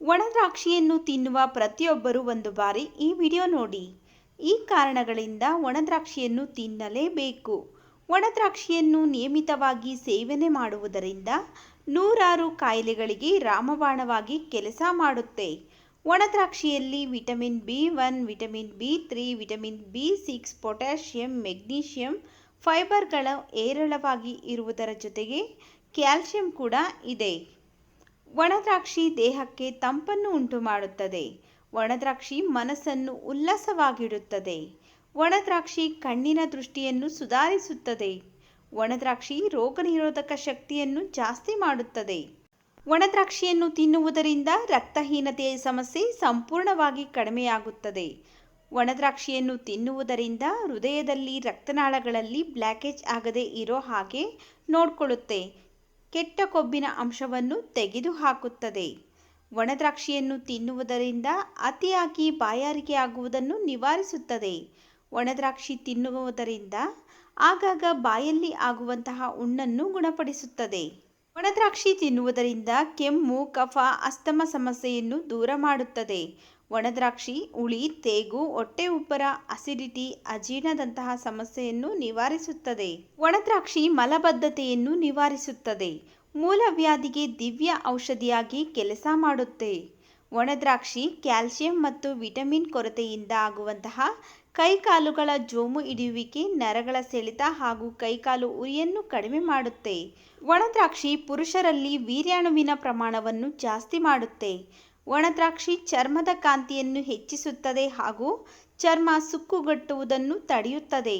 ಒಣ ದ್ರಾಕ್ಷಿಯನ್ನು ತಿನ್ನುವ ಪ್ರತಿಯೊಬ್ಬರೂ ಒಂದು ಬಾರಿ ಈ ವಿಡಿಯೋ ನೋಡಿ. ಈ ಕಾರಣಗಳಿಂದ ಒಣದ್ರಾಕ್ಷಿಯನ್ನು ತಿನ್ನಲೇಬೇಕು. ಒಣದ್ರಾಕ್ಷಿಯನ್ನು ನಿಯಮಿತವಾಗಿ ಸೇವನೆ ಮಾಡುವುದರಿಂದ ನೂರಾರು ಕಾಯಿಲೆಗಳಿಗೆ ರಾಮಬಾಣವಾಗಿ ಕೆಲಸ ಮಾಡುತ್ತೆ. ಒಣದ್ರಾಕ್ಷಿಯಲ್ಲಿ vitamin B one, vitamin B three vitamin B six, potassium, magnesium, ಫೈಬರ್ಗಳ ಏರಳವಾಗಿ ಇರುವುದರ ಜೊತೆಗೆ ಕ್ಯಾಲ್ಸಿಯಂ ಕೂಡ ಇದೆ. ಒಣ ದ್ರಾಕ್ಷಿ ದೇಹಕ್ಕೆ ತಂಪನ್ನು ಉಂಟು ಮಾಡುತ್ತದೆ ಒಣದ್ರಾಕ್ಷಿ ಮನಸ್ಸನ್ನು ಉಲ್ಲಾಸವಾಗಿಡುತ್ತದೆ. ಒಣದ್ರಾಕ್ಷಿ ಕಣ್ಣಿನ ದೃಷ್ಟಿಯನ್ನು ಸುಧಾರಿಸುತ್ತದೆ. ಒಣದ್ರಾಕ್ಷಿ ರೋಗನಿರೋಧಕ ರೋಗ ನಿರೋಧಕ ಶಕ್ತಿಯನ್ನು ಜಾಸ್ತಿ ಮಾಡುತ್ತದೆ. ಒಣದ್ರಾಕ್ಷಿಯನ್ನು ತಿನ್ನುವುದರಿಂದ ರಕ್ತಹೀನತೆಯ ಸಮಸ್ಯೆ ಸಂಪೂರ್ಣವಾಗಿ ಕಡಿಮೆಯಾಗುತ್ತದೆ. ಒಣದ್ರಾಕ್ಷಿಯನ್ನು ತಿನ್ನುವುದರಿಂದ ಹೃದಯದಲ್ಲಿ ರಕ್ತನಾಳಗಳಲ್ಲಿ ಬ್ಲ್ಯಾಕೇಜ್ ಆಗದೆ ಇರೋ ಹಾಗೆ ನೋಡಿಕೊಳ್ಳುತ್ತೆ. ಕೆಟ್ಟ ಕೊಬ್ಬಿನ ಅಂಶವನ್ನು ತೆಗೆದುಹಾಕುತ್ತದೆ. ಒಣದ್ರಾಕ್ಷಿಯನ್ನು ತಿನ್ನುವುದರಿಂದ ಅತಿಯಾಗಿ ಬಾಯಾರಿಕೆ ಆಗುವುದನ್ನು ನಿವಾರಿಸುತ್ತದೆ. ಒಣದ್ರಾಕ್ಷಿ ತಿನ್ನುವುದರಿಂದ ಆಗಾಗ ಬಾಯಲ್ಲಿ ಆಗುವಂತಹ ಹುಣ್ಣನ್ನು ಗುಣಪಡಿಸುತ್ತದೆ. ಒಣದ್ರಾಕ್ಷಿ ತಿನ್ನುವುದರಿಂದ ಕೆಮ್ಮು, ಕಫ, ಅಸ್ತಮ ಸಮಸ್ಯೆಯನ್ನು ದೂರ ಮಾಡುತ್ತದೆ. ಒಣ ಹುಳಿ, ತೇಗು, ಹೊಟ್ಟೆ ಉಬ್ಬರ ಅಸಿಡಿಟಿ ಅಜೀರ್ಣದಂತಹ ಸಮಸ್ಯೆಯನ್ನು ನಿವಾರಿಸುತ್ತದೆ. ಒಣದ್ರಾಕ್ಷಿ ಮಲಬದ್ಧತೆಯನ್ನು ನಿವಾರಿಸುತ್ತದೆ. ಮೂಲವ್ಯಾಧಿಗೆ ದಿವ್ಯ ಔಷಧಿಯಾಗಿ ಕೆಲಸ ಮಾಡುತ್ತೆ. ಒಣದ್ರಾಕ್ಷಿ ಕ್ಯಾಲ್ಸಿಯಂ ಮತ್ತು ವಿಟಮಿನ್ ಕೊರತೆಯಿಂದ ಆಗುವಂತಹ ಕೈಕಾಲುಗಳ ಜೋಮು ಹಿಡಿಯುವಿಕೆ, ನರಗಳ ಸೆಳೆತ ಹಾಗೂ ಕೈಕಾಲು ಉರಿಯನ್ನು ಕಡಿಮೆ ಮಾಡುತ್ತೆ. ಒಣದ್ರಾಕ್ಷಿ ಪುರುಷರಲ್ಲಿ ವೀರ್ಯಾಣುವಿನ ಪ್ರಮಾಣವನ್ನು ಜಾಸ್ತಿ ಮಾಡುತ್ತೆ. ಒಣ ದ್ರಾಕ್ಷಿ ಚರ್ಮದ ಕಾಂತಿಯನ್ನು ಹೆಚ್ಚಿಸುತ್ತದೆ ಹಾಗೂ ಚರ್ಮ ಸುಕ್ಕುಗಟ್ಟುವುದನ್ನು ತಡೆಯುತ್ತದೆ.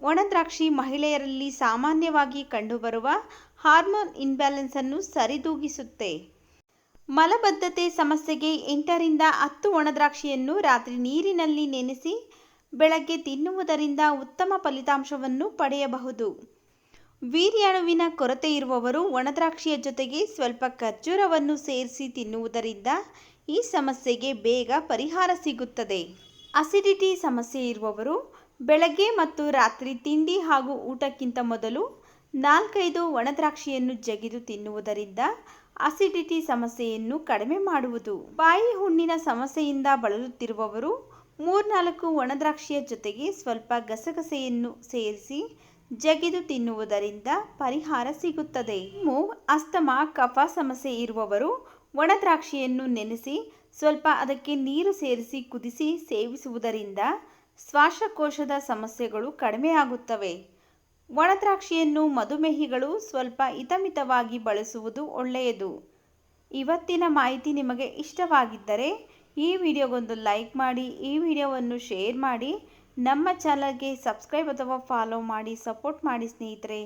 ಒಣದ್ರಾಕ್ಷಿ ಮಹಿಳೆಯರಲ್ಲಿ ಸಾಮಾನ್ಯವಾಗಿ ಕಂಡುಬರುವ ಹಾರ್ಮೋನ್ ಇನ್ಬ್ಯಾಲೆನ್ಸ್ ಅನ್ನು ಸರಿದೂಗಿಸುತ್ತೆ. ಮಲಬದ್ಧತೆ ಸಮಸ್ಯೆಗೆ ಎಂಟರಿಂದ ಹತ್ತು ಒಣದ್ರಾಕ್ಷಿಯನ್ನು ರಾತ್ರಿ ನೀರಿನಲ್ಲಿ ನೆನೆಸಿ ಬೆಳಗ್ಗೆ ತಿನ್ನುವುದರಿಂದ ಉತ್ತಮ ಫಲಿತಾಂಶವನ್ನು ಪಡೆಯಬಹುದು. ವೀರ್ಯಾಣುವಿನ ಕೊರತೆ ಇರುವವರು ಒಣದ್ರಾಕ್ಷಿಯ ಜೊತೆಗೆ ಸ್ವಲ್ಪ ಖರ್ಜೂರವನ್ನು ಸೇರಿಸಿ ತಿನ್ನುವುದರಿಂದ ಈ ಸಮಸ್ಯೆಗೆ ಬೇಗ ಪರಿಹಾರ ಸಿಗುತ್ತದೆ. ಅಸಿಡಿಟಿ ಸಮಸ್ಯೆ ಇರುವವರು ಬೆಳಗ್ಗೆ ಮತ್ತು ರಾತ್ರಿ ತಿಂಡಿ ಹಾಗೂ ಊಟಕ್ಕಿಂತ ಮೊದಲು ನಾಲ್ಕೈದು ಒಣದ್ರಾಕ್ಷಿಯನ್ನು ಜಗಿದು ತಿನ್ನುವುದರಿಂದ ಅಸಿಡಿಟಿ ಸಮಸ್ಯೆಯನ್ನು ಕಡಿಮೆ ಮಾಡುವುದು. ಬಾಯಿ ಹುಣ್ಣಿನ ಸಮಸ್ಯೆಯಿಂದ ಬಳಲುತ್ತಿರುವವರು ಮೂರ್ನಾಲ್ಕು ಒಣದ್ರಾಕ್ಷಿಯ ಜೊತೆಗೆ ಸ್ವಲ್ಪ ಗಸಗಸೆಯನ್ನು ಸೇರಿಸಿ ಜಗಿದು ತಿನ್ನುವುದರಿಂದ ಪರಿಹಾರ ಸಿಗುತ್ತದೆ. ಇನ್ನು ಅಸ್ತಮಾ, ಕಫ ಸಮಸ್ಯೆ ಇರುವವರು ಒಣ ದ್ರಾಕ್ಷಿಯನ್ನು ನೆನೆಸಿ, ಸ್ವಲ್ಪ ಅದಕ್ಕೆ ನೀರು ಸೇರಿಸಿ ಕುದಿಸಿ ಸೇವಿಸುವುದರಿಂದ ಶ್ವಾಸಕೋಶದ ಸಮಸ್ಯೆಗಳು ಕಡಿಮೆಯಾಗುತ್ತವೆ ಒಣ ದ್ರಾಕ್ಷಿಯನ್ನು ಮಧುಮೇಹಿಗಳು ಸ್ವಲ್ಪ ಹಿತಮಿತವಾಗಿ ಬಳಸುವುದು ಒಳ್ಳೆಯದು. ಇವತ್ತಿನ ಮಾಹಿತಿ ನಿಮಗೆ ಇಷ್ಟವಾಗಿದ್ದರೆ ಈ ವಿಡಿಯೋಗೊಂದು ಲೈಕ್ ಮಾಡಿ, ಈ ವಿಡಿಯೋವನ್ನು ಶೇರ್ ಮಾಡಿ ನಮ್ಮ ಚಾನಲ್ಗೆ ಸಬ್ಸ್ಕ್ರೈಬ್ ಅಥವಾ ಫಾಲೋ ಮಾಡಿ ಸಪೋರ್ಟ್ ಮಾಡಿ ಸ್ನೇಹಿತರೆ.